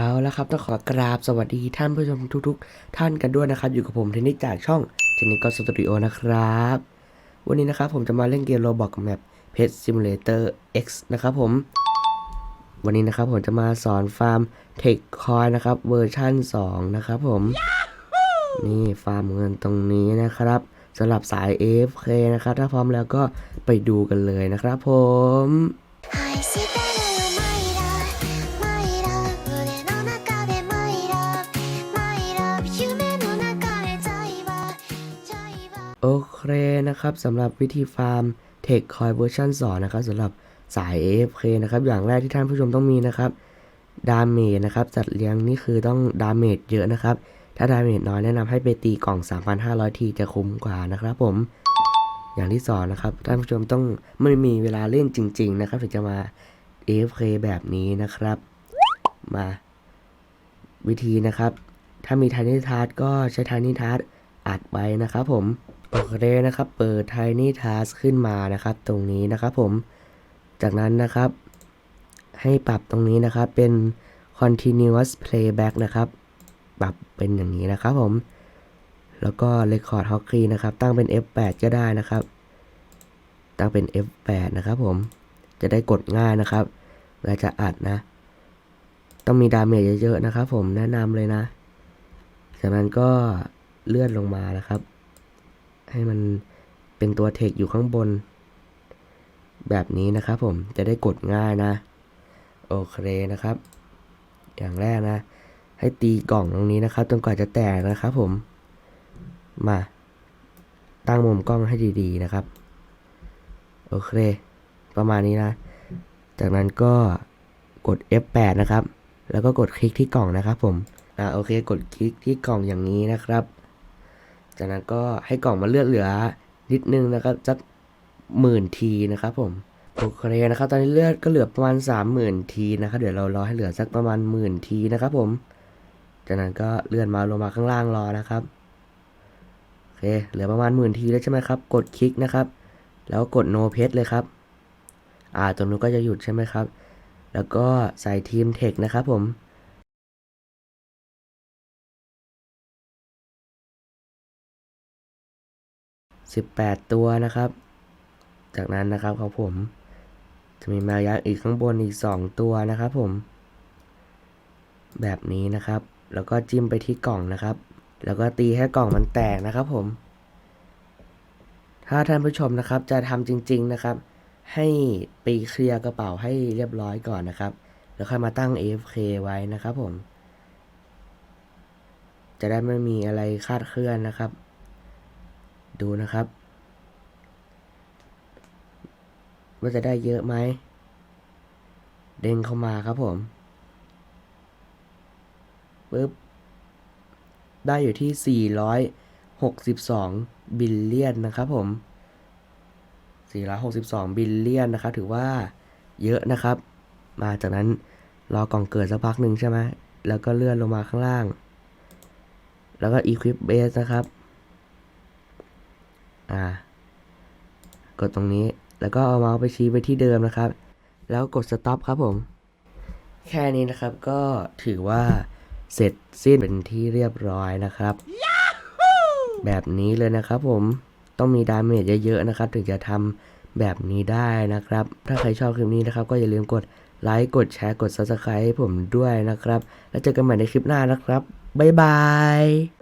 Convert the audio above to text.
เอาละครับต้องขอกราบสวัสดีท่านผู้ชมทุกๆ ท่านกันด้วยนะครับ อยู่กับผมเทนนิสจากช่องเทนนิสก็สตูดิโอนะครับ วันนี้นะครับผมจะมาเล่นเกมโรบอกกับแมปเพจซิมูเลเตอร์ X นะครับผม วันนี้นะครับผมจะมาสอนฟาร์มเทคคอยนะครับเวอร์ชั่น 2 นะครับผม นี่ฟาร์มเงินตรงนี้นะครับสำหรับสาย AFK นะครับ ถ้าพร้อมแล้วก็ไปดูกันเลยนะครับผม โอเคนะครับสำหรับวิธีฟาร์มเทคคอยเวอร์ชัน2นะครับสำหรับสาย AFK นะครับอย่างแรกที่ท่านผู้ชมต้องมีนะครับดาเมจนะครับจัดเลี้ยงนี่คือต้องดาเมจเยอะนะครับ ถ้าดาเมจน้อยแนะนำให้ไปตีกล่อง 3,500 ทีจะคุ้มกว่านะครับผมอย่างที่สองนะครับท่านผู้ชมต้องไม่มีเวลาเล่นจริง ๆ นะครับถึงจะมา AFK แบบนี้นะครับ มาวิธีนะครับ ถ้ามีทานิทาร์ก็ใช้ทานิทาร์อัดไว้นะครับผม โอเคนะครับ เปิด Tiny Task ขึ้นมานะครับ ตรงนี้นะครับผม จากนั้นนะครับ ให้ปรับตรงนี้นะครับ เป็น continuous playback นะครับ ปรับเป็นอย่างนี้นะครับผม แล้วก็ record hotkey นะครับ ตั้งเป็น F8 ก็ได้นะครับ ตั้งเป็น F8 นะครับผม จะได้กดง่ายนะครับ เวลาจะอัดนะ ต้องมีดาเมจเยอะๆนะครับผม แนะนำเลยนะ จากนั้นก็เลื่อนลงมานะครับ ให้มันเป็นตัวเทคอยู่ข้างบน แบบนี้นะครับผมจะได้กดง่ายนะ โอเคนะครับ อย่างแรกนะ ให้ตีกล่องตรงนี้นะครับจนกว่าจะแตกนะครับผมมา ตั้งมุมกล้องให้ดีๆนะครับ โอเค ประมาณนี้นะ จากนั้นก็กด F8 นะครับ แล้วก็กดคลิกที่กล่องนะครับผมอ่าโอเค กดคลิกที่กล่องอย่างนี้นะครับ จากนั้นก็ให้กล่องมันเลือดเหลือนิดนึงนะครับสักหมื่นทีนะครับผมโอเคนะครับ ตอนนี้เลือดก็เหลือประมาณสามหมื่นทีนะครับเดี๋ยวเรารอให้เหลือสักประมาณหมื่นทีนะครับผมจากนั้นก็เลื่อนมาลงมาข้างล่างรอนะครับโอเคเหลือประมาณหมื่นทีแล้วใช่ไหมครับ กดคลิกนะครับ แล้วกด no p e t เลยครับ อ่าตรงนู้นก็จะหยุดใช่ไหมครับ แล้วก็ใส่ทีมเทคนะครับผม 18 ตัวนะครับ จากนั้นนะครับของผม จะมีมายักษ์อีกข้างบนอีก 2 ตัวนะครับผม แบบนี้นะครับ แล้วก็จิ้มไปที่กล่องนะครับ แล้วก็ตีให้กล่องมันแตกนะครับผม ถ้าท่านผู้ชมนะครับจะทำจริง ๆนะครับ ให้ไปเคลียร์กระเป๋าให้เรียบร้อยก่อนนะครับ แล้วค่อยมาตั้ง AFK ไว้นะครับผมจะได้ไม่มีอะไรคาดเคลื่อนนะครับ ดูนะครับ ว่าจะได้เยอะไหม เด้งเข้ามาครับผมปึ๊บ ได้อยู่ที่ 462 บิลเลียนนะครับผม 462 บิลเลียนนะครับ ถือว่าเยอะนะครับ มาจากนั้นรอกล่องเกิดสักพักหนึ่งใช่ไหม แล้วก็เลื่อนลงมาข้างล่าง แล้วก็ equip base นะครับ อ่ากดตรงนี้แล้วก็เอาเมาส์ไปชี้ไปที่เดิมนะครับ แล้วกด stop ครับผม แค่นี้นะครับก็ถือว่าเสร็จสิ้นเป็นที่เรียบร้อยนะครับ แบบนี้เลยนะครับผมต้องมีดาเมจเยอะๆนะครับ ถึงจะทำแบบนี้ได้นะครับ ถ้าใครชอบคลิปนี้นะครับ ก็อย่าลืมกดไลค์กดแชร์กด subscribe ให้ผมด้วยนะครับ แล้วเจอกันใหม่ในคลิปหน้านะครับ บ๊ายบาย